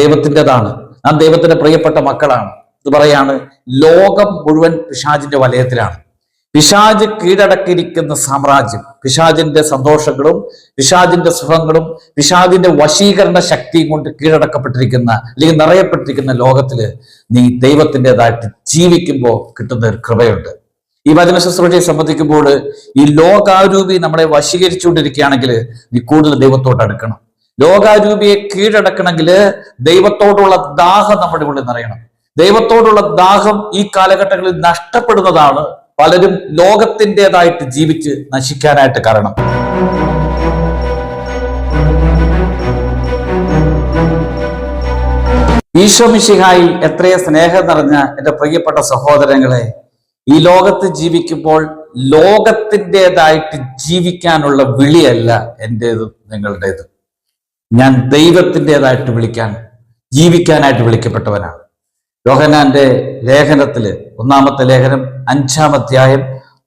ദൈവത്തിന്റെതാണ്. നാം ദൈവത്തിന്റെ പ്രിയപ്പെട്ട മക്കളാണ്. ഇത് പറയാണ് ലോകം മുഴുവൻ പിശാജിന്റെ വലയത്തിലാണ്. പിശാജ് കീഴടക്കിയിരിക്കുന്ന സാമ്രാജ്യം പിശാജിന്റെ സന്തോഷങ്ങളും പിശാജിന്റെ സുഖങ്ങളും പിശാജിന്റെ വശീകരണ ശക്തിയും കൊണ്ട് കീഴടക്കപ്പെട്ടിരിക്കുന്ന അല്ലെങ്കിൽ നിറയപ്പെട്ടിരിക്കുന്ന ലോകത്തിൽ നീ ദൈവത്തിന്റെതായിട്ട് ജീവിക്കുമ്പോൾ കിട്ടുന്ന ഒരു കൃപയുണ്ട്. ഈ വചന ശുശ്രൂഷയെ സംബന്ധിക്കുമ്പോൾ ഈ ലോകാരൂപി നമ്മളെ വശീകരിച്ചുകൊണ്ടിരിക്കുകയാണെങ്കിൽ നീ കൂടുതൽ ദൈവത്തോട് അടുക്കണം. ലോകാരൂപിയെ കീഴടക്കണമെങ്കിൽ ദൈവത്തോടുള്ള ദാഹം നമ്മുടെ ഉള്ളിൽ നിറയണം. ദൈവത്തോടുള്ള ദാഹം ഈ കാലഘട്ടങ്ങളിൽ നഷ്ടപ്പെടുന്നതാണ് പലരും ലോകത്തിന്റെതായിട്ട് ജീവിച്ച് നശിക്കാനായിട്ട് കാരണം. ഈശോ മിശിഹായി എത്രയോ സ്നേഹം നിറഞ്ഞ എന്റെ പ്രിയപ്പെട്ട സഹോദരങ്ങളെ ഈ ലോകത്ത് ജീവിക്കുമ്പോൾ ലോകത്തിന്റെതായിട്ട് ജീവിക്കാനുള്ള വിളിയല്ല എന്റേതും നിങ്ങളുടേതും. ഞാൻ ദൈവത്തിന്റെതായിട്ട് വിളിക്കാൻ ജീവിക്കാനായിട്ട് വിളിക്കപ്പെട്ടവനാണ്. യോഹനാന്റെ ലേഖനത്തിൽ ഒന്നാമത്തെ ലേഖനം അഞ്ചാം അധ്യായം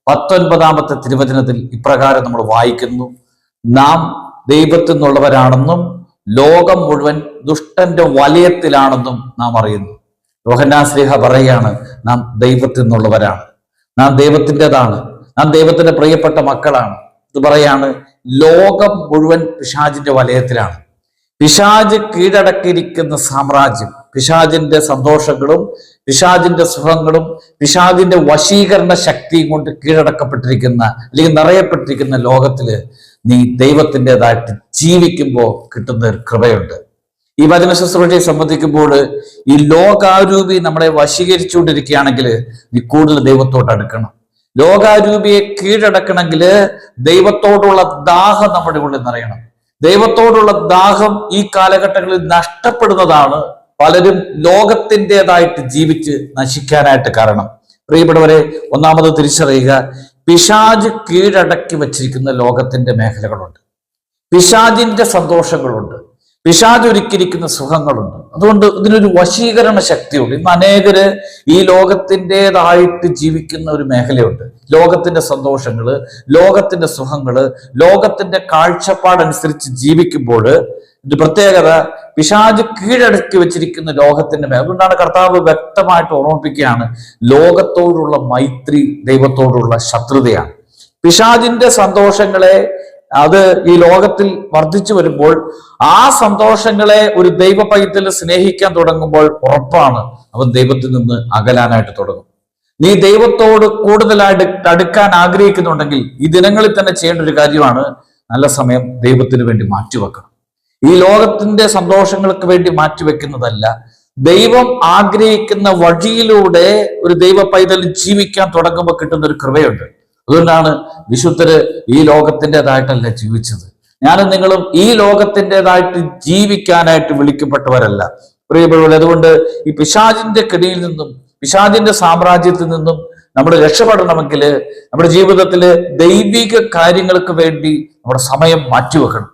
പത്തൊൻപതാമത്തെ തിരുവചനത്തിൽ ഇപ്രകാരം നമ്മൾ വായിക്കുന്നു. നാം ദൈവത്തിൽ നിന്നുള്ളവരാണെന്നും ലോകം മുഴുവൻ ദുഷ്ടന്റെ വലയത്തിലാണെന്നും നാം അറിയുന്നു. യോഹന്നാൻ സ്ലേഹ പറയുകയാണ് നാം ദൈവത്തിൽ നിന്നുള്ളവരാണ് നാം ദൈവത്തിന്റെതാണ്. നാം ദൈവത്തിന്റെ പ്രിയപ്പെട്ട മക്കളാണ്. ഇത് പറയാണ് ലോകം മുഴുവൻ പിശാജിന്റെ വലയത്തിലാണ്. പിശാജ് കീഴടക്കിയിരിക്കുന്ന സാമ്രാജ്യം. പിശാജിന്റെ സന്തോഷങ്ങളും പിശാജിന്റെ സുഖങ്ങളും പിശാജിന്റെ വശീകരണ ശക്തിയും കൊണ്ട് കീഴടക്കപ്പെട്ടിരിക്കുന്ന അല്ലെങ്കിൽ നിറയപ്പെട്ടിരിക്കുന്ന ലോകത്തിൽ നീ ദൈവത്തിന്റെതായിട്ട് ജീവിക്കുമ്പോൾ കിട്ടുന്ന ഒരു കൃപയുണ്ട്. ഈ വചന ശുശ്രൂഷയെ സംബന്ധിക്കുമ്പോൾ ഈ ലോകാരൂപി നമ്മളെ വശീകരിച്ചുകൊണ്ടിരിക്കുകയാണെങ്കിൽ നീ കൂടുതൽ ദൈവത്തോട്ട് അടുക്കണം. ലോകാരൂപിയെ കീഴടക്കണമെങ്കിൽ ദൈവത്തോടുള്ള ദാഹം നമ്മുടെ ഉള്ളിൽ നിറയണം. ദൈവത്തോടുള്ള ദാഹം ഈ കാലഘട്ടങ്ങളിൽ നഷ്ടപ്പെടുന്നതാണ് പലരും ലോകത്തിന്റെതായിട്ട് ജീവിച്ച് നശിക്കാനായിട്ട് കാരണം. പ്രിയപ്പെട്ടവരെ ഒന്നാമത് തിരിച്ചറിയുക പിശാജ് കീഴടക്കി വച്ചിരിക്കുന്ന ലോകത്തിന്റെ മേഖലകളുണ്ട്. പിശാജിന്റെ സന്തോഷങ്ങളുണ്ട്. പിശാജ് ഒരുക്കിയിരിക്കുന്ന സുഖങ്ങളുണ്ട്. അതുകൊണ്ട് ഇതിനൊരു വശീകരണ ശക്തിയുണ്ട്. ഇന്ന് അനേകര് ഈ ലോകത്തിന്റെതായിട്ട് ജീവിക്കുന്ന ഒരു മേഖലയുണ്ട്. ലോകത്തിന്റെ സന്തോഷങ്ങൾ ലോകത്തിന്റെ സുഖങ്ങൾ ലോകത്തിന്റെ കാഴ്ചപ്പാടനുസരിച്ച് ജീവിക്കുമ്പോൾ ഇത് പ്രത്യേകത പിശാജ് കീഴടക്കി വെച്ചിരിക്കുന്ന ലോകത്തിന്റെ മേൽ അതുകൊണ്ടാണ് കർത്താവ് വ്യക്തമായിട്ട് ഓർമ്മിപ്പിക്കുകയാണ് ലോകത്തോടുള്ള മൈത്രി ദൈവത്തോടുള്ള ശത്രുതയാണ്. പിശാജിന്റെ സന്തോഷങ്ങളെ അത് ഈ ലോകത്തിൽ വർദ്ധിച്ചു വരുമ്പോൾ ആ സന്തോഷങ്ങളെ ഒരു ദൈവ പൈതൽ സ്നേഹിക്കാൻ തുടങ്ങുമ്പോൾ ഉറപ്പാണ് അവൻ ദൈവത്തിൽ നിന്ന് അകലാനായിട്ട് തുടങ്ങും. നീ ദൈവത്തോട് കൂടുതലായിട്ട് അടുക്കാൻ ആഗ്രഹിക്കുന്നുണ്ടെങ്കിൽ ഈ ദിനങ്ങളിൽ തന്നെ ചെയ്യേണ്ട ഒരു കാര്യമാണ് നല്ല സമയം ദൈവത്തിന് വേണ്ടി മാറ്റിവെക്കണം. ഈ ലോകത്തിന്റെ സന്തോഷങ്ങൾക്ക് വേണ്ടി മാറ്റിവെക്കുന്നതല്ല ദൈവം ആഗ്രഹിക്കുന്ന വഴിയിലൂടെ ഒരു ദൈവ പൈതൽ ജീവിക്കാൻ തുടങ്ങുമ്പോൾ കിട്ടുന്ന ഒരു കൃപയുണ്ട്. അതുകൊണ്ടാണ് വിശുദ്ധര് ഈ ലോകത്തിന്റെതായിട്ടല്ല ജീവിച്ചത്. ഞാനും നിങ്ങളും ഈ ലോകത്തിന്റെതായിട്ട് ജീവിക്കാനായിട്ട് വിളിക്കപ്പെട്ടവരല്ല. പ്രിയപ്പെട്ടവർ അതുകൊണ്ട് ഈ പിശാചിന്റെ കെടിയിൽ നിന്നും പിശാചിന്റെ സാമ്രാജ്യത്തിൽ നിന്നും നമ്മൾ രക്ഷപ്പെടണമെങ്കിൽ നമ്മുടെ ജീവിതത്തിൽ ദൈവിക കാര്യങ്ങൾക്ക് വേണ്ടി നമ്മുടെ സമയം മാറ്റിവെക്കണം.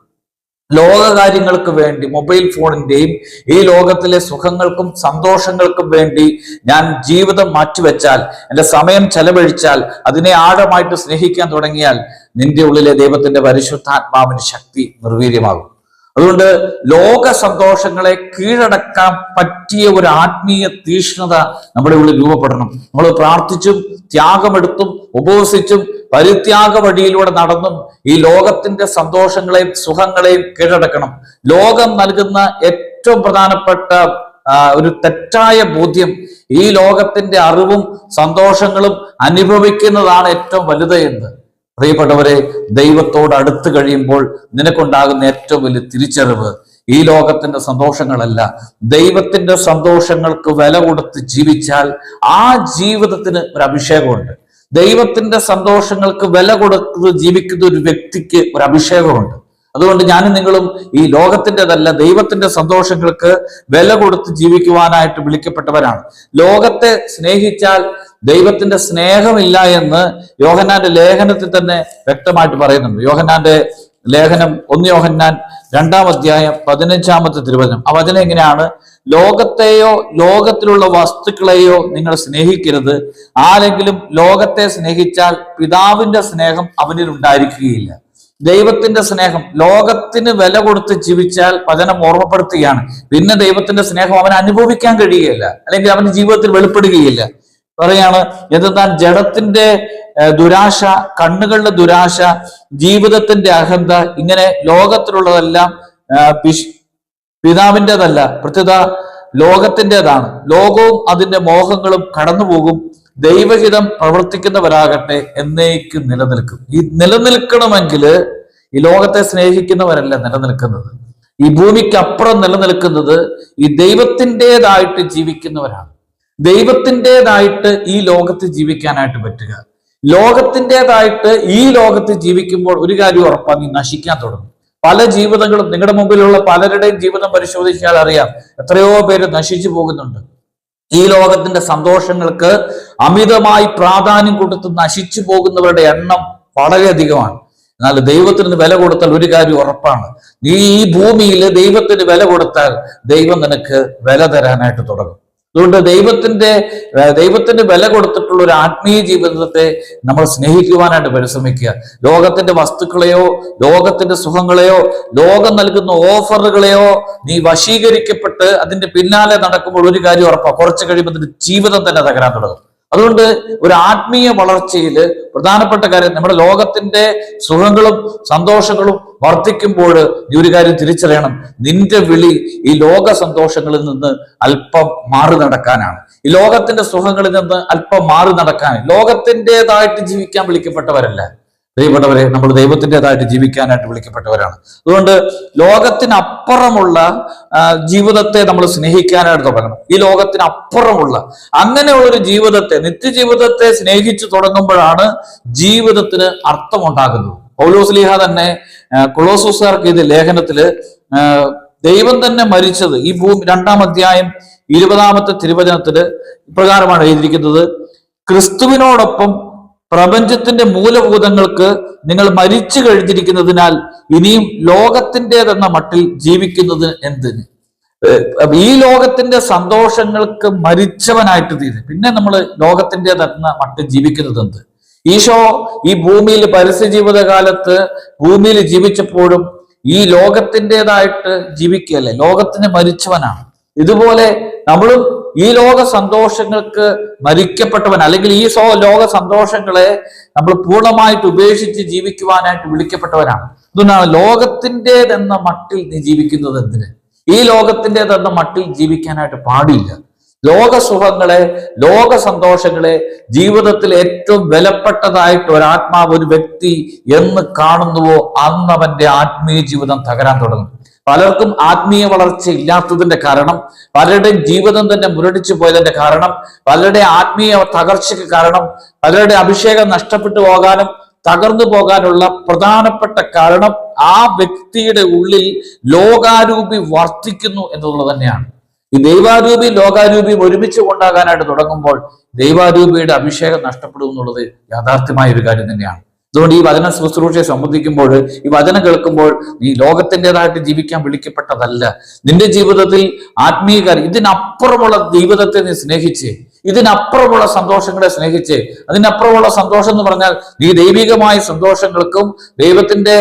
ലോക കാര്യങ്ങൾക്ക് വേണ്ടി മൊബൈൽ ഫോണിന്റെയും ഈ ലോകത്തിലെ സുഖങ്ങൾക്കും സന്തോഷങ്ങൾക്കും വേണ്ടി ഞാൻ ജീവിതം മാറ്റിവെച്ചാൽ എന്റെ സമയം ചെലവഴിച്ചാൽ അതിനെ ആഴമായിട്ട് സ്നേഹിക്കാൻ തുടങ്ങിയാൽ നിന്റെ ഉള്ളിലെ ദൈവത്തിന്റെ പരിശുദ്ധാത്മാവിന് ശക്തി നിർവീര്യമാകും. അതുകൊണ്ട് ലോക സന്തോഷങ്ങളെ കീഴടക്കാൻ പറ്റിയ ഒരു ആത്മീയ തീഷ്ണത നമ്മുടെ ഉള്ളിൽ രൂപപ്പെടണം. നമ്മൾ പ്രാർത്ഥിച്ചും ത്യാഗമെടുത്തും ഉപവസിച്ചും പരിത്യാഗ വഴിയിലൂടെ നടന്നും ഈ ലോകത്തിന്റെ സന്തോഷങ്ങളെയും സുഖങ്ങളെയും കീഴടക്കണം. ലോകം നൽകുന്ന ഏറ്റവും പ്രധാനപ്പെട്ട ഒരു തെറ്റായ ബോധ്യം ഈ ലോകത്തിന്റെ അറിവും സന്തോഷങ്ങളും അനുഭവിക്കുന്നതാണ് ഏറ്റവും വലുത് എന്ന്. പ്രിയപ്പെട്ടവരെ ദൈവത്തോട് അടുത്ത് കഴിയുമ്പോൾ നിനക്കുണ്ടാകുന്ന ഏറ്റവും വലിയ തിരിച്ചറിവ് ഈ ലോകത്തിന്റെ സന്തോഷങ്ങളല്ല. ദൈവത്തിന്റെ സന്തോഷങ്ങൾക്ക് വില കൊടുത്ത് ജീവിച്ചാൽ ആ ജീവിതത്തിന് ഒരു അഭിഷേകമുണ്ട്. ദൈവത്തിന്റെ സന്തോഷങ്ങൾക്ക് വില കൊടുത്ത് ജീവിക്കുന്ന ഒരു വ്യക്തിക്ക് ഒരു അഭിഷേകമുണ്ട്. അതുകൊണ്ട് ഞാനും നിങ്ങളും ഈ ലോകത്തിന്റെതല്ല ദൈവത്തിന്റെ സന്തോഷങ്ങൾക്ക് വില കൊടുത്ത് ജീവിക്കുവാനായിട്ട് വിളിക്കപ്പെട്ടവരാണ്. ലോകത്തെ സ്നേഹിച്ചാൽ ദൈവത്തിന്റെ സ്നേഹമില്ല എന്ന് യോഹന്നാന്റെ ലേഖനത്തിൽ തന്നെ വ്യക്തമായിട്ട് പറയുന്നുണ്ട്. യോഹന്നാന്റെ ലേഖനം ഒന്ന് യോഹന്നാൻ രണ്ടാം അധ്യായം പതിനഞ്ചാമത്തെ തിരുവചനം. ആ വചനം എങ്ങനെയാണ്? ലോകത്തെയോ ലോകത്തിലുള്ള വസ്തുക്കളെയോ നിങ്ങൾ സ്നേഹിക്കരുത്. ആരെങ്കിലും ലോകത്തെ സ്നേഹിച്ചാൽ പിതാവിന്റെ സ്നേഹം അവനിൽ ഉണ്ടായിരിക്കുകയില്ല. ദൈവത്തിന്റെ സ്നേഹം ലോകത്തിന് വില കൊടുത്ത് ജീവിച്ചാൽ വചനം ഓർമ്മപ്പെടുത്തുകയാണ്. പിന്നെ ദൈവത്തിന്റെ സ്നേഹം അവൻ അനുഭവിക്കാൻ കഴിയുകയില്ല. അല്ലെങ്കിൽ അവന്റെ ജീവിതത്തിൽ വെളിപ്പെടുകയില്ല. പറയാണ് എന്തെന്നാൽ ജഡത്തിന്റെ ദുരാശ കണ്ണുകളുടെ ദുരാശ ജീവിതത്തിന്റെ അഹന്ത ഇങ്ങനെ ലോകത്തിലുള്ളതെല്ലാം പിതാവിന്റെതല്ല പ്രത്യുത ലോകത്തിന്റെതാണ്. ലോകവും അതിന്റെ മോഹങ്ങളും കടന്നുപോകും. ദൈവഹിതം പ്രവർത്തിക്കുന്നവരാകട്ടെ എന്നേക്കും നിലനിൽക്കും. ഈ നിലനിൽക്കണമെങ്കിൽ ഈ ലോകത്തെ സ്നേഹിക്കുന്നവരല്ല നിലനിൽക്കുന്നത്. ഈ ഭൂമിക്ക് അപ്പുറം നിലനിൽക്കുന്നത് ഈ ദൈവത്തിന്റെതായിട്ട് ജീവിക്കുന്നവരാണ്. ദൈവത്തിന്റെതായിട്ട് ഈ ലോകത്ത് ജീവിക്കാനായിട്ട് പറ്റുക. ലോകത്തിന്റെതായിട്ട് ഈ ലോകത്ത് ജീവിക്കുമ്പോൾ ഒരു കാര്യം ഉറപ്പാണ് നീ നശിക്കാൻ തുടങ്ങും. പല ജീവിതങ്ങളും നിങ്ങളുടെ മുമ്പിലുള്ള പലരുടെയും ജീവിതം പരിശോധിച്ചാൽ അറിയാം എത്രയോ പേര് നശിച്ചു പോകുന്നുണ്ട്. ഈ ലോകത്തിന്റെ സന്തോഷങ്ങൾക്ക് അമിതമായി പ്രാധാന്യം കൊടുത്ത് നശിച്ചു പോകുന്നവരുടെ എണ്ണം വളരെയധികമാണ് എന്നാൽ ദൈവത്തിന് വില കൊടുത്താൽ ഒരു കാര്യം ഉറപ്പാണ്. നീ ഈ ഭൂമിയിൽ ദൈവത്തിന് വില കൊടുത്താൽ ദൈവം നിനക്ക് വില തരാനായിട്ട് തുടങ്ങും. അതുകൊണ്ട് ദൈവത്തിന്റെ ദൈവത്തിന്റെ ദൈവത്തിന് വില കൊടുത്തിട്ടുള്ള ഒരു ആത്മീയ ജീവിതത്തെ നമ്മൾ സ്നേഹിക്കുവാനായിട്ട് പരിശ്രമിക്കുക. ലോകത്തിന്റെ വസ്തുക്കളെയോ ലോകത്തിന്റെ സുഖങ്ങളെയോ ലോകം നൽകുന്ന ഓഫറുകളെയോ നീ വശീകരിക്കപ്പെട്ട് അതിന്റെ പിന്നാലെ നടക്കുമ്പോൾ ഒരു കാര്യം ഉറപ്പാ കുറച്ച് കഴിയുമ്പോൾ ജീവിതം തന്നെ തകരാൻ തുടങ്ങും. അതുകൊണ്ട് ഒരു ആത്മീയ വളർച്ചയിൽ പ്രധാനപ്പെട്ട കാര്യം നമ്മുടെ ലോകത്തിന്റെ സുഖങ്ങളും സന്തോഷങ്ങളും വർദ്ധിക്കുമ്പോൾ ഈ ഒരു കാര്യം തിരിച്ചറിയണം. നിന്റെ വിളി ഈ ലോക സന്തോഷങ്ങളിൽ നിന്ന് അല്പം മാറി നടക്കാനാണ്. ഈ ലോകത്തിന്റെ സുഖങ്ങളിൽ നിന്ന് അല്പം മാറി നടക്കാൻ ലോകത്തിന്റെതായിട്ട് ജീവിക്കാൻ വിളിക്കപ്പെട്ടവരല്ല. പ്രിയപ്പെട്ടവരെ നമ്മൾ ദൈവത്തിന്റെതായിട്ട് ജീവിക്കാനായിട്ട് വിളിക്കപ്പെട്ടവരാണ്. അതുകൊണ്ട് ലോകത്തിനപ്പുറമുള്ള ജീവിതത്തെ നമ്മൾ സ്നേഹിക്കാനായിട്ട് തുടങ്ങണം. ഈ ലോകത്തിനപ്പുറമുള്ള അങ്ങനെയുള്ള ഒരു ജീവിതത്തെ നിത്യജീവിതത്തെ സ്നേഹിച്ചു തുടങ്ങുമ്പോഴാണ് ജീവിതത്തിന് അർത്ഥമുണ്ടാകുന്നത്. പൗലോസ്ലിഹ തന്നെ ആ, കൊളോസൂസുകാർക്ക് ഇത് ലേഖനത്തിൽ ആ, ദൈവം തന്നെ മരിച്ചത് ഈ ഭൂമി രണ്ടാം അധ്യായം ഇരുപതാമത്തെ തിരുവചനത്തിൽ ഇപ്രകാരമാണ് എഴുതിയിരിക്കുന്നത് ക്രിസ്തുവിനോടൊപ്പം പ്രപഞ്ചത്തിന്റെ മൂലഭൂതങ്ങൾക്ക് നിങ്ങൾ മരിച്ചു കഴിഞ്ഞിരിക്കുന്നതിനാൽ ഇനിയും ലോകത്തിന്റെതെന്ന മട്ടിൽ ജീവിക്കുന്നത് എന്തിന്? ഈ ലോകത്തിന്റെ സന്തോഷങ്ങൾക്ക് മരിച്ചവനായിട്ട് തീരും. പിന്നെ നമ്മൾ ലോകത്തിന്റെതെന്ന മട്ടിൽ ജീവിക്കുന്നത് എന്ത്? ഈശോ ഈ ഭൂമിയിൽ പരസ്യ ജീവിതകാലത്ത് ഭൂമിയിൽ ജീവിച്ചപ്പോഴും ഈ ലോകത്തിന്റെതായിട്ട് ജീവിക്കുകയല്ലേ? ലോകത്തിന് മരിച്ചവനാണ്. ഇതുപോലെ നമ്മളും ഈ ലോക സന്തോഷങ്ങൾക്ക് മരിക്കപ്പെട്ടവൻ അല്ലെങ്കിൽ ഈ സോ ലോക സന്തോഷങ്ങളെ നമ്മൾ പൂർണമായിട്ട് ഉപേക്ഷിച്ച് ജീവിക്കുവാനായിട്ട് വിളിക്കപ്പെട്ടവരാണ്. അതുകൊണ്ടാണ് ലോകത്തിന്റെതെന്ന മട്ടിൽ നീ ജീവിക്കുന്നത് എന്തിന്? ഈ ലോകത്തിന്റെതെന്ന മട്ടിൽ ജീവിക്കാനായിട്ട് പാടില്ല. ലോകസുഖങ്ങളെ ലോക സന്തോഷങ്ങളെ ജീവിതത്തിൽ ഏറ്റവും വിലപ്പെട്ടതായിട്ട് ഒരാത്മാവ് ഒരു വ്യക്തി എന്ന് കാണുന്നുവോ അന്ന് അവന്റെ ആത്മീയ ജീവിതം തകരാൻ തുടങ്ങും. പലർക്കും ആത്മീയ വളർച്ച ഇല്ലാത്തതിന്റെ കാരണം പലരുടെയും ജീവിതം തന്നെ മുരടിച്ചു പോയതിന്റെ കാരണം പലരുടെ ആത്മീയ തകർച്ചയ്ക്ക് കാരണം പലരുടെ അഭിഷേകം നഷ്ടപ്പെട്ടു പോകാനും തകർന്നു പോകാനുള്ള പ്രധാനപ്പെട്ട കാരണം ആ വ്യക്തിയുടെ ഉള്ളിൽ ലോകാരൂപി വർദ്ധിക്കുന്നു എന്നുള്ളത് തന്നെയാണ്. ഈ ദൈവാരൂപി ലോകാരൂപിയും ഒരുമിച്ച് കൊണ്ടാകാനായിട്ട് തുടങ്ങുമ്പോൾ ദൈവാരൂപിയുടെ അഭിഷേകം നഷ്ടപ്പെടും എന്നുള്ളത് യാഥാർത്ഥ്യമായ ഒരു കാര്യം തന്നെയാണ്. അതുകൊണ്ട് ഈ വചന ശുശ്രൂഷയെ സംബന്ധിക്കുമ്പോൾ ഈ വചനം കേൾക്കുമ്പോൾ നീ ലോകത്തിന്റെതായിട്ട് ജീവിക്കാൻ വിളിക്കപ്പെട്ടതല്ല. നിന്റെ ജീവിതത്തിൽ ആത്മീയ ഇതിനപ്പുറമുള്ള ജീവിതത്തെ നീ സ്നേഹിച്ച് ഇതിനപ്പുറമുള്ള സന്തോഷങ്ങളെ സ്നേഹിച്ച് അതിനപ്പുറമുള്ള സന്തോഷം എന്ന് പറഞ്ഞാൽ നീ ദൈവികമായ സന്തോഷങ്ങൾക്കും ദൈവത്തിന്റെ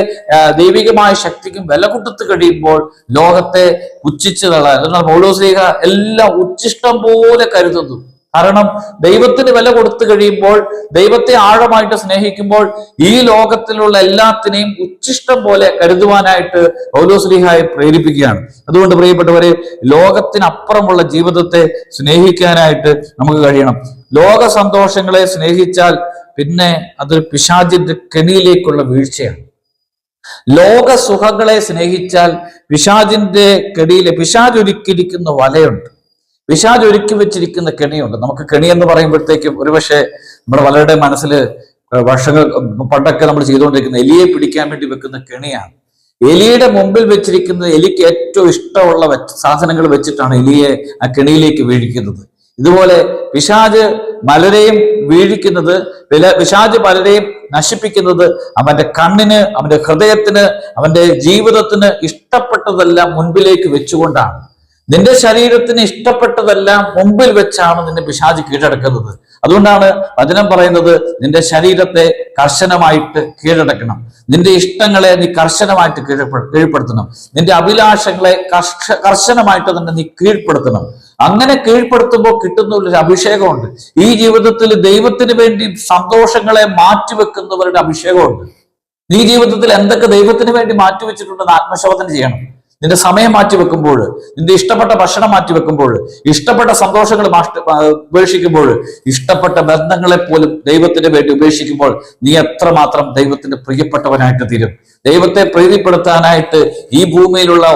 ദൈവികമായ ശക്തിക്കും വില കൊടുത്ത് കഴിയുമ്പോൾ ലോകത്തെ പുച്ഛിച്ച് തള്ളാൻ എന്നാൽ പൗലോസ്ലീഹ എല്ലാം ഉച്ഛിഷ്ടം പോലെ കരുതുന്നു. കാരണം ദൈവത്തിന് വില കൊടുത്തു കഴിയുമ്പോൾ ദൈവത്തെ ആഴമായിട്ട് സ്നേഹിക്കുമ്പോൾ ഈ ലോകത്തിലുള്ള എല്ലാത്തിനെയും ഉച്ഛിഷ്ടം പോലെ കരുതുവാനായിട്ട് പൗലോസ്ലിഹായെ പ്രേരിപ്പിക്കുകയാണ്. അതുകൊണ്ട് പ്രിയപ്പെട്ടവരെ ലോകത്തിനപ്പുറമുള്ള ജീവിതത്തെ സ്നേഹിക്കാനായിട്ട് നമുക്ക് കഴിയണം. ലോക സന്തോഷങ്ങളെ സ്നേഹിച്ചാൽ പിന്നെ അതൊരു പിശാചിന്റെ കെണിയിലേക്കുള്ള വീഴ്ചയാണ്. ലോക സുഖങ്ങളെ സ്നേഹിച്ചാൽ പിശാചിന്റെ കെടിയിലെ പിശാജ് ഒരുക്കിയിരിക്കുന്ന വലയുണ്ട്. പിശാജ് ഒരുക്കി വെച്ചിരിക്കുന്ന കെണിയുണ്ട്. നമുക്ക് കെണി എന്ന് പറയുമ്പോഴത്തേക്കും ഒരുപക്ഷെ നമ്മുടെ പലരുടെ മനസ്സിൽ വർഷങ്ങൾ പണ്ടൊക്കെ നമ്മൾ ചെയ്തുകൊണ്ടിരിക്കുന്ന എലിയെ പിടിക്കാൻ വേണ്ടി വെക്കുന്ന കെണിയാണ്. എലിയുടെ മുമ്പിൽ വെച്ചിരിക്കുന്ന എലിക്ക് ഏറ്റവും ഇഷ്ടമുള്ള സാധനങ്ങൾ വെച്ചിട്ടാണ് എലിയെ ആ കെണിയിലേക്ക് വീഴിക്കുന്നത്. ഇതുപോലെ പിശാജ് പലരെയും വീഴിക്കുന്നത് പിശാജ് പലരെയും നശിപ്പിക്കുന്നത് അവന്റെ കണ്ണിന് അവന്റെ ഹൃദയത്തിന് അവന്റെ ജീവിതത്തിന് ഇഷ്ടപ്പെട്ടതെല്ലാം മുൻപിലേക്ക് വെച്ചുകൊണ്ടാണ്. നിന്റെ ശരീരത്തിന് ഇഷ്ടപ്പെട്ടതെല്ലാം മുമ്പിൽ വെച്ചാണ് നിന്നെ പിശാച് കീഴടക്കുന്നത്. അതുകൊണ്ടാണ് വചനം പറയുന്നത് നിന്റെ ശരീരത്തെ കർശനമായിട്ട് കീഴടക്കണം. നിന്റെ ഇഷ്ടങ്ങളെ നീ കർശനമായിട്ട് കീഴ്പ്പെ കീഴ്പ്പെടുത്തണം. നിന്റെ അഭിലാഷങ്ങളെ കർശ കർശനമായിട്ട് തന്നെ നീ കീഴ്പ്പെടുത്തണം. അങ്ങനെ കീഴ്പ്പെടുത്തുമ്പോൾ കിട്ടുന്ന ഒരു അഭിഷേകമുണ്ട്. ഈ ജീവിതത്തിൽ ദൈവത്തിന് വേണ്ടി സന്തോഷങ്ങളെ മാറ്റിവെക്കുന്നവരുടെ അഭിഷേകമുണ്ട്. നീ ജീവിതത്തിൽ എന്തൊക്കെ ദൈവത്തിന് വേണ്ടി മാറ്റിവെച്ചിട്ടുണ്ടെന്ന് ആത്മശോധന ചെയ്യണം. നിന്റെ സമയം മാറ്റി വെക്കുമ്പോൾ നിന്റെ ഇഷ്ടപ്പെട്ട ഭക്ഷണം മാറ്റി വെക്കുമ്പോൾ ഇഷ്ടപ്പെട്ട സന്തോഷങ്ങൾ ഉപേക്ഷിക്കുമ്പോൾ ഇഷ്ടപ്പെട്ട ബന്ധങ്ങളെ പോലും ദൈവത്തിന്റെ വേണ്ടി ഉപേക്ഷിക്കുമ്പോൾ നീ എത്രമാത്രം ദൈവത്തിന്റെ പ്രിയപ്പെട്ടവനായിട്ട് തീരും. ദൈവത്തെ പ്രീതിപ്പെടുത്താനായിട്ട് ഈ ഭൂമിയിലുള്ള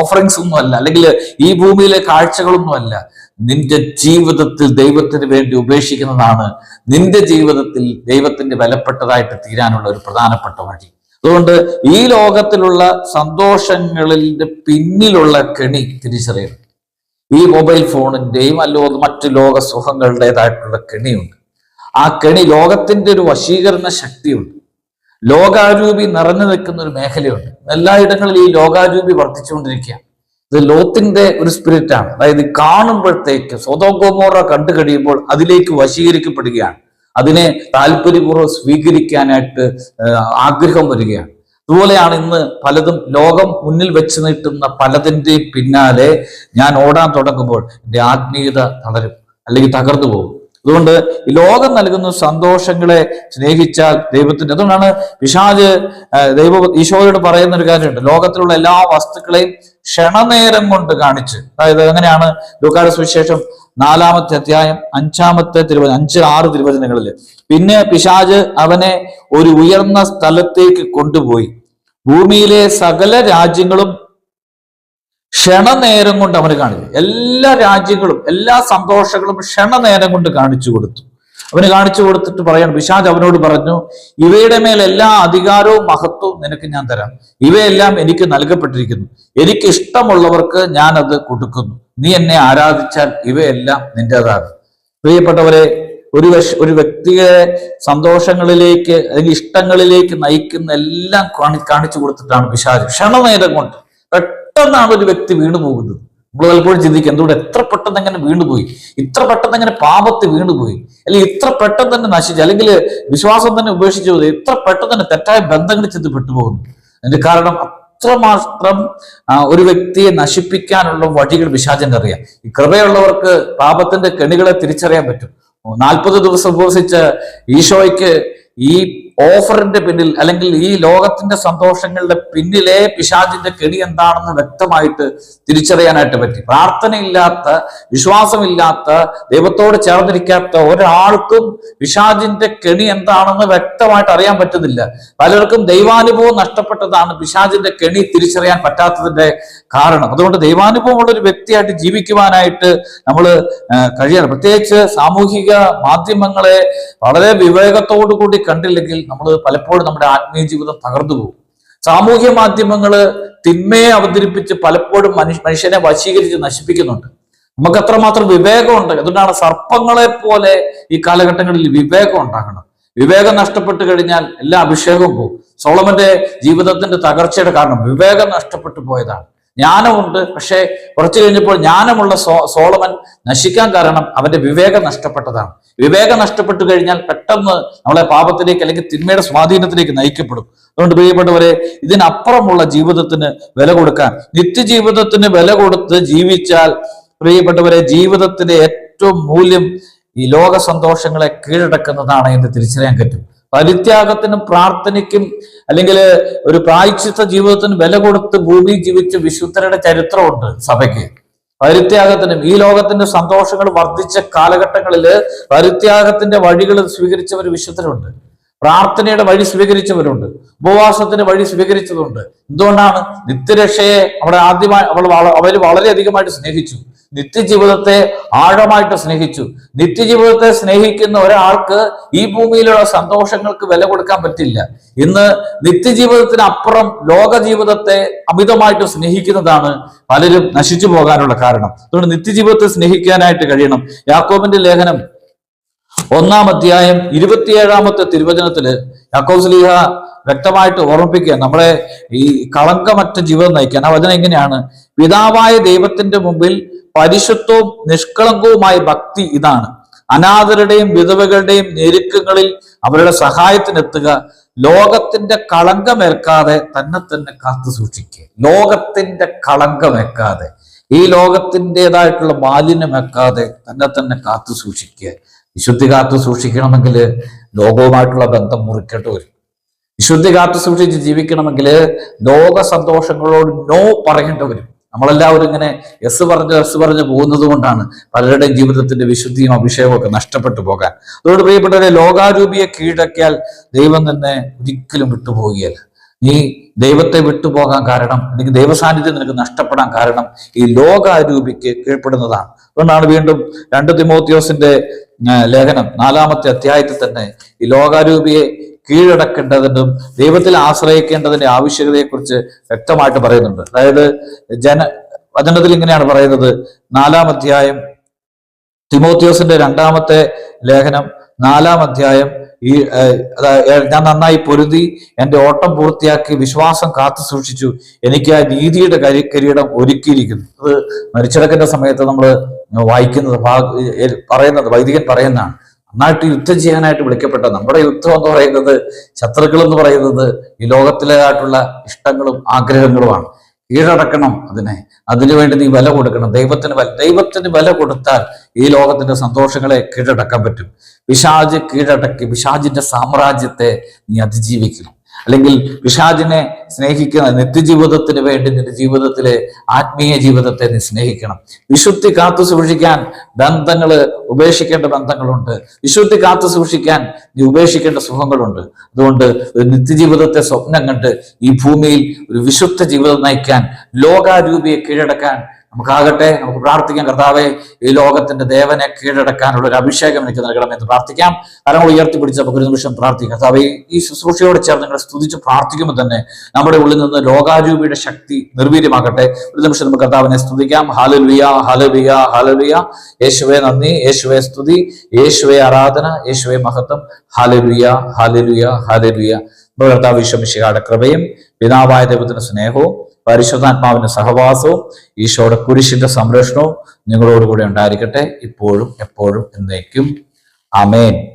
ഓഫറിങ്സ് ഒന്നും അല്ല അല്ലെങ്കിൽ ഈ ഭൂമിയിലെ കാഴ്ചകളൊന്നും അല്ല നിന്റെ ജീവിതത്തിൽ ദൈവത്തിന് വേണ്ടി ഉപേക്ഷിക്കുന്നതാണ് നിന്റെ ജീവിതത്തിൽ ദൈവത്തിന്റെ വിലപ്പെട്ടതായിട്ട് തീരാനുള്ള ഒരു പ്രധാനപ്പെട്ട വഴി. അതുകൊണ്ട് ഈ ലോകത്തിലുള്ള സന്തോഷങ്ങളിന്റെ പിന്നിലുള്ള കെണി തിരിച്ചറിയണം. ഈ മൊബൈൽ ഫോണിന്റെയും അല്ലോ മറ്റു ലോക സുഖങ്ങളുടേതായിട്ടുള്ള കെണിയുണ്ട്. ആ കെണി ലോകത്തിന്റെ ഒരു വശീകരണ ശക്തിയുണ്ട്. ലോകാരൂപി നിറഞ്ഞു നിൽക്കുന്ന ഒരു മേഖലയുണ്ട്. എല്ലായിടങ്ങളിലും ഈ ലോകാരൂപി വർദ്ധിച്ചുകൊണ്ടിരിക്കുക. ഇത് ലോത്തിന്റെ ഒരു സ്പിരിറ്റാണ് അതായത് കാണുമ്പോഴത്തേക്ക് സ്വതോഗോമോറ കണ്ടു കഴിയുമ്പോൾ അതിലേക്ക് വശീകരിക്കപ്പെടുകയാണ്. അതിനെ താല്പര്യപൂർവം സ്വീകരിക്കാനായിട്ട് ആഗ്രഹം വരികയാണ്. അതുപോലെയാണ് ഇന്ന് പലതും ലോകം മുന്നിൽ വെച്ച് നീട്ടുന്ന പലതിന്റെയും പിന്നാലെ ഞാൻ ഓടാൻ തുടങ്ങുമ്പോൾ എന്റെ ആത്മീയത തളരും അല്ലെങ്കിൽ തകർന്നു പോകും. അതുകൊണ്ട് ലോകം നൽകുന്ന സന്തോഷങ്ങളെ സ്നേഹിച്ചാൽ ദൈവത്തിന് അതുകൊണ്ടാണ് പിശാജ് ദൈവ ഈശോയോട് പറയുന്ന ഒരു കാര്യമുണ്ട്. ലോകത്തിലുള്ള എല്ലാ വസ്തുക്കളെയും ക്ഷണനേരം കൊണ്ട് കാണിച്ച്. അതായത് എങ്ങനെയാണ് ലൂക്കാട് സുവിശേഷം നാലാമത്തെ അധ്യായം അഞ്ചാമത്തെ തിരുവചന അഞ്ച് ആറ് തിരുവചനങ്ങളിൽ. പിന്നെ പിശാജ് അവനെ ഒരു ഉയർന്ന സ്ഥലത്തേക്ക് കൊണ്ടുപോയി. ഭൂമിയിലെ സകല രാജ്യങ്ങളും ക്ഷണനേരം കൊണ്ട് അവന് കാണിച്ചു. എല്ലാ രാജ്യങ്ങളും എല്ലാ സന്തോഷങ്ങളും ക്ഷണനേരം കൊണ്ട് കാണിച്ചു കൊടുത്തു. അവന് കാണിച്ചു കൊടുത്തിട്ട് പറയാണ് പിശാജ് അവനോട് പറഞ്ഞു ഇവയുടെ മേൽ എല്ലാ അധികാരവും മഹത്വവും നിനക്ക് ഞാൻ തരാം. ഇവയെല്ലാം എനിക്ക് നൽകപ്പെട്ടിരിക്കുന്നു. എനിക്ക് ഇഷ്ടമുള്ളവർക്ക് ഞാൻ അത് കൊടുക്കുന്നു. നീ എന്നെ ആരാധിച്ചാൽ ഇവയെല്ലാം നിന്റേതാണ്. പ്രിയപ്പെട്ടവരെ ഒരു ഒരു വ്യക്തിയെ സന്തോഷങ്ങളിലേക്ക് അല്ലെങ്കിൽ ഇഷ്ടങ്ങളിലേക്ക് നയിക്കുന്ന എല്ലാം കാണി കാണിച്ചു കൊടുത്തിട്ടാണ് പിശാജ് ക്ഷണനേരം കൊണ്ട് പെട്ടെന്നാണ് ഒരു വ്യക്തി വീണു പോകുന്നത്. നമ്മൾ പലപ്പോഴും ചിന്തിക്കുക എന്തുകൊണ്ട് എത്ര പെട്ടെന്ന് എങ്ങനെ വീണുപോയി ഇത്ര പെട്ടെന്ന് എങ്ങനെ പാപത്തിൽ വീണുപോയി അല്ലെങ്കിൽ ഇത്ര പെട്ടെന്ന് തന്നെ നശിച്ചു അല്ലെങ്കിൽ വിശ്വാസം തന്നെ ഉപേക്ഷിച്ചു ഇത്ര പെട്ടെന്ന് തന്നെ തെറ്റായ ബന്ധങ്ങളിൽ ചെന്ന് പെട്ടുപോകുന്നു. അതിന്റെ കാരണം അത്രമാത്രം ഒരു വ്യക്തിയെ നശിപ്പിക്കാനുള്ള വഴികൾ വിശാചന്റെ അറിയാം. ഈ കൃപയുള്ളവർക്ക് പാപത്തിന്റെ കെണികളെ തിരിച്ചറിയാൻ പറ്റും. നാൽപ്പത് ദിവസം ഉപവസിച്ച് ഈശോയ്ക്ക് ഈ ഓഫറിന്റെ പിന്നിൽ അല്ലെങ്കിൽ ഈ ലോകത്തിന്റെ സന്തോഷങ്ങളുടെ പിന്നിലെ പിശാചിന്റെ കെണി എന്താണെന്ന് വ്യക്തമായിട്ട് തിരിച്ചറിയാനായിട്ട് പറ്റി. പ്രാർത്ഥനയില്ലാത്ത വിശ്വാസമില്ലാത്ത ദൈവത്തോട് ചേർന്നിരിക്കാത്ത ഒരാൾക്കും പിശാചിന്റെ കെണി എന്താണെന്ന് വ്യക്തമായിട്ട് അറിയാൻ പറ്റുന്നില്ല. പലർക്കും ദൈവാനുഭവം നഷ്ടപ്പെട്ടതാണ് പിശാചിന്റെ കെണി തിരിച്ചറിയാൻ പറ്റാത്തതിന്റെ കാരണം. അതുകൊണ്ട് ദൈവാനുഭവമുള്ള ഒരു വ്യക്തിയായിട്ട് ജീവിക്കുവാനായിട്ട് നമ്മൾ കഴിയണം. പ്രത്യേകിച്ച് സാമൂഹിക മാധ്യമങ്ങളെ വളരെ വിവേകത്തോടു കൂടി കണ്ടില്ലെങ്കിൽ നമ്മൾ പലപ്പോഴും നമ്മുടെ ആത്മീയ ജീവിതം തകർന്നു പോകും. സാമൂഹ്യ മാധ്യമങ്ങൾ തിന്മയെ അവതരിപ്പിച്ച് പലപ്പോഴും മനുഷ്യ മനുഷ്യനെ വശീകരിച്ച് നശിപ്പിക്കുന്നുണ്ട്. നമുക്ക് അത്രമാത്രം വിവേകമുണ്ട്. അതുകൊണ്ടാണ് സർപ്പങ്ങളെ പോലെ ഈ കാലഘട്ടങ്ങളിൽ വിവേകം ഉണ്ടാകണം. വിവേകം നഷ്ടപ്പെട്ടു കഴിഞ്ഞാൽ എല്ലാ അഭിഷേകവും പോകും. സോളമന്റെ ജീവിതത്തിന്റെ തകർച്ചയുടെ കാരണം വിവേകം നഷ്ടപ്പെട്ടു പോയതാണ്. ജ്ഞാനമുണ്ട്. പക്ഷേ കുറച്ചു കഴിഞ്ഞപ്പോൾ ജ്ഞാനമുള്ള സോ സോളമൻ നശിക്കാൻ കാരണം അവന്റെ വിവേകം നഷ്ടപ്പെട്ടതാണ്. വിവേകം നഷ്ടപ്പെട്ടു കഴിഞ്ഞാൽ പെട്ടെന്ന് നമ്മളെ പാപത്തിലേക്ക് അല്ലെങ്കിൽ തിന്മയുടെ സ്വാധീനത്തിലേക്ക് നയിക്കപ്പെടും. അതുകൊണ്ട് പ്രിയപ്പെട്ടവരെ ഇതിനപ്പുറമുള്ള ജീവിതത്തിന് വില കൊടുക്കാൻ നിത്യജീവിതത്തിന് വില കൊടുത്ത് ജീവിച്ചാൽ പ്രിയപ്പെട്ടവരെ ജീവിതത്തിന്റെ ഏറ്റവും മൂല്യം ഈ ലോക സന്തോഷങ്ങളെ കീഴടക്കുന്നതാണ് എന്ന് തിരിച്ചറിയാൻ പറ്റും. പരിത്യാഗത്തിനും പ്രാർത്ഥനയ്ക്കും അല്ലെങ്കിൽ ഒരു പ്രായച്ചിത്ത ജീവിതത്തിന് വില കൊടുത്ത് ഭൂമി ജീവിച്ച വിശുദ്ധരുടെ ചരിത്രമുണ്ട് സഭയ്ക്ക്. പരിത്യാഗത്തിനും ഈ ലോകത്തിന്റെ സന്തോഷങ്ങൾ വർദ്ധിച്ച കാലഘട്ടങ്ങളിൽ പരിത്യാഗത്തിന്റെ വഴികൾ സ്വീകരിച്ചവർ വിശുദ്ധരുണ്ട്. പ്രാർത്ഥനയുടെ വഴി സ്വീകരിച്ചവരുണ്ട്. ഉപവാസത്തിന്റെ വഴി സ്വീകരിച്ചതുണ്ട് എന്തുകൊണ്ടാണ്? നിത്യരക്ഷയെ അവിടെ ആദ്യമായി അവൾ അവർ വളരെയധികമായിട്ട് സ്നേഹിച്ചു. നിത്യജീവിതത്തെ ആഴമായിട്ട് സ്നേഹിച്ചു. നിത്യജീവിതത്തെ സ്നേഹിക്കുന്ന ഒരാൾക്ക് ഈ ഭൂമിയിലുള്ള സന്തോഷങ്ങൾക്ക് വില കൊടുക്കാൻ പറ്റില്ല. ഇന്ന് നിത്യജീവിതത്തിനപ്പുറം ലോക ജീവിതത്തെ അമിതമായിട്ട് സ്നേഹിക്കുന്നതാണ് പലരും നശിച്ചു പോകാനുള്ള കാരണം. അതുകൊണ്ട് നിത്യജീവിതത്തെ സ്നേഹിക്കാനായിട്ട് കഴിയണം. യാക്കോബിന്റെ ലേഖനം ഒന്നാം അധ്യായം ഇരുപത്തിയേഴാമത്തെ തിരുവചനത്തിൽ യാക്കോസ്ലീഹ വ്യക്തമായിട്ട് ഓർമ്മിപ്പിക്കുക. നമ്മളെ ഈ കളങ്കമറ്റ ജീവിതം നയിക്കാൻ. ആ വചനം എങ്ങനെയാണ്? പിതാവായ ദൈവത്തിന്റെ മുമ്പിൽ പരിശുദ്ധവും നിഷ്കളങ്കവുമായ ഭക്തി ഇതാണ്. അനാഥരുടെയും വിധവകളുടെയും ഞെരുക്കങ്ങളിൽ അവരുടെ സഹായത്തിനെത്തുക. ലോകത്തിന്റെ കളങ്കമേൽക്കാതെ തന്നെ തന്നെ കാത്തു സൂക്ഷിക്കുക. ലോകത്തിന്റെ കളങ്കമേക്കാതെ ഈ ലോകത്തിന്റെതായിട്ടുള്ള മാലിന്യമേക്കാതെ തന്നെ തന്നെ കാത്തു സൂക്ഷിക്കുക. വിശുദ്ധി കാത്തു സൂക്ഷിക്കണമെങ്കിൽ ലോകവുമായിട്ടുള്ള ബന്ധം മുറിക്കേണ്ടി വരും. വിശുദ്ധി കാത്തു സൂക്ഷിച്ച് ജീവിക്കണമെങ്കിൽ ലോക സന്തോഷങ്ങളോട് നോ പറയേണ്ടി വരും. നമ്മളെല്ലാവരും ഇങ്ങനെ എസ് പറഞ്ഞ് എസ് പറഞ്ഞ് പോകുന്നത് കൊണ്ടാണ് പലരുടെയും ജീവിതത്തിന്റെ വിശുദ്ധിയും അഭിഷേകവും ഒക്കെ നഷ്ടപ്പെട്ടു പോകാൻ. അതുകൊണ്ട് പ്രിയപ്പെട്ടവരെ ലോകാരൂപിയെ കീഴടക്കിയാൽ ദൈവം തന്നെ ഒരിക്കലും വിട്ടുപോകുകയല്ല നീ ദൈവത്തെ വിട്ടുപോകാൻ കാരണം അല്ലെങ്കിൽ ദൈവസാന്നിധ്യം നിനക്ക് നഷ്ടപ്പെടാൻ കാരണം ഈ ലോകാരൂപിക്ക് കീഴ്പ്പെടുന്നതാണ്. അതുകൊണ്ടാണ് വീണ്ടും രണ്ട് തിമോത്യോസിന്റെ ലേഖനം നാലാമത്തെ അധ്യായത്തിൽ തന്നെ ഈ ലോകാരൂപിയെ കീഴടക്കേണ്ടതിനും ദൈവത്തിൽ ആശ്രയിക്കേണ്ടതിന്റെ ആവശ്യകതയെക്കുറിച്ച് വ്യക്തമായിട്ട് പറയുന്നുണ്ട്. അതായത് ജന വചനത്തിൽ ഇങ്ങനെയാണ് പറയുന്നത്. നാലാം അധ്യായം തിമോത്യോസിന്റെ രണ്ടാമത്തെ ലേഖനം നാലാം അധ്യായം ഈ ഞാൻ നന്നായി പൊരുതി എന്റെ ഓട്ടം പൂർത്തിയാക്കി വിശ്വാസം കാത്തു സൂക്ഷിച്ചു എനിക്ക് ആ നീതിയുടെ കരി കിരീടം ഒരുക്കിയിരിക്കുന്നു. അത് മരിച്ചടക്കിന്റെ സമയത്ത് നമ്മൾ വായിക്കുന്നത് പറയുന്നത് വൈദികൻ പറയുന്നതാണ്. നന്നായിട്ട് യുദ്ധം ചെയ്യാനായിട്ട് വിളിക്കപ്പെട്ട നമ്മുടെ യുദ്ധം എന്ന് പറയുന്നത് ശത്രുക്കൾ എന്ന് പറയുന്നത് ഈ ലോകത്തിലേതായിട്ടുള്ള ഇഷ്ടങ്ങളും ആഗ്രഹങ്ങളുമാണ്. കീഴടക്കണം അതിനെ. അതിനുവേണ്ടി നീ വില കൊടുക്കണം. ദൈവത്തിന് വില ദൈവത്തിന് വില കൊടുത്താൽ ഈ ലോകത്തിന്റെ സന്തോഷങ്ങളെ കീഴടക്കാൻ പറ്റും. പിശാജ് കീഴടക്കി പിശാജിന്റെ സാമ്രാജ്യത്തെ നീ അതിജീവിക്കണം. അല്ലെങ്കിൽ പിശാജിനെ സ്നേഹിക്കണം നിത്യജീവിതത്തിന് വേണ്ടി നിന്റെ ജീവിതത്തിലെ ആത്മീയ ജീവിതത്തെ നീ സ്നേഹിക്കണം. വിശുദ്ധി കാത്തു സൂക്ഷിക്കാൻ ബന്ധങ്ങൾ ഉപേക്ഷിക്കേണ്ട ബന്ധങ്ങളുണ്ട്. വിശുദ്ധി കാത്തു സൂക്ഷിക്കാൻ നീ ഉപേക്ഷിക്കേണ്ട സുഖങ്ങളുണ്ട്. അതുകൊണ്ട് ഒരു നിത്യജീവിതത്തെ സ്വപ്നം കണ്ട് ഈ ഭൂമിയിൽ ഒരു വിശുദ്ധ ജീവിതം നയിക്കാൻ ലോകാരൂപിയെ കീഴടക്കാൻ നമുക്കാകട്ടെ നമുക്ക് പ്രാർത്ഥിക്കാം കർത്താവെ ഈ ലോകത്തിന്റെ ദേവനെ കീഴടക്കാനുള്ള ഒരു അഭിഷേകം എനിക്ക് നൽകണമെന്ന് പ്രാർത്ഥിക്കാം. കാരണം ഉയർത്തിപ്പിടിച്ച് നമുക്ക് ഒരു നിമിഷം പ്രാർത്ഥിക്കാം. കർത്താവെ ഈ ശുശ്രൂഷയോട് ചേർന്ന് നിങ്ങളെ സ്തുതിച്ച് പ്രാർത്ഥിക്കുമ്പോൾ തന്നെ നമ്മുടെ ഉള്ളിൽ നിന്ന് ലോകാരൂപിയുടെ ശക്തി നിർവീര്യമാകട്ടെ. ഒരു നിമിഷം നമുക്ക് കർത്താവിനെ സ്തുതിക്കാം. ഹാലലുയ ഹാലലുയ ഹാലലുയ യേശുവെ നന്ദി യേശുവെ സ്തുതി യേശുവെ ആരാധന യേശുവെ മഹത്വം. ഹാലലുയ ഹാലലുയ ഹാലലുയ കർത്താവ് വിശ്വമിശിയുടെ കൃപയും പിതാവായ ദൈവത്തിന്റെ സ്നേഹവും പരിശുദ്ധാത്മാവിന്റെ സഹവാസവും ഈശോയുടെ കുരിശിന്റെ സംരക്ഷണവും നിങ്ങളോടുകൂടെ ഉണ്ടായിരിക്കട്ടെ. ഇപ്പോഴും എപ്പോഴും എന്നേക്കും. അമേൻ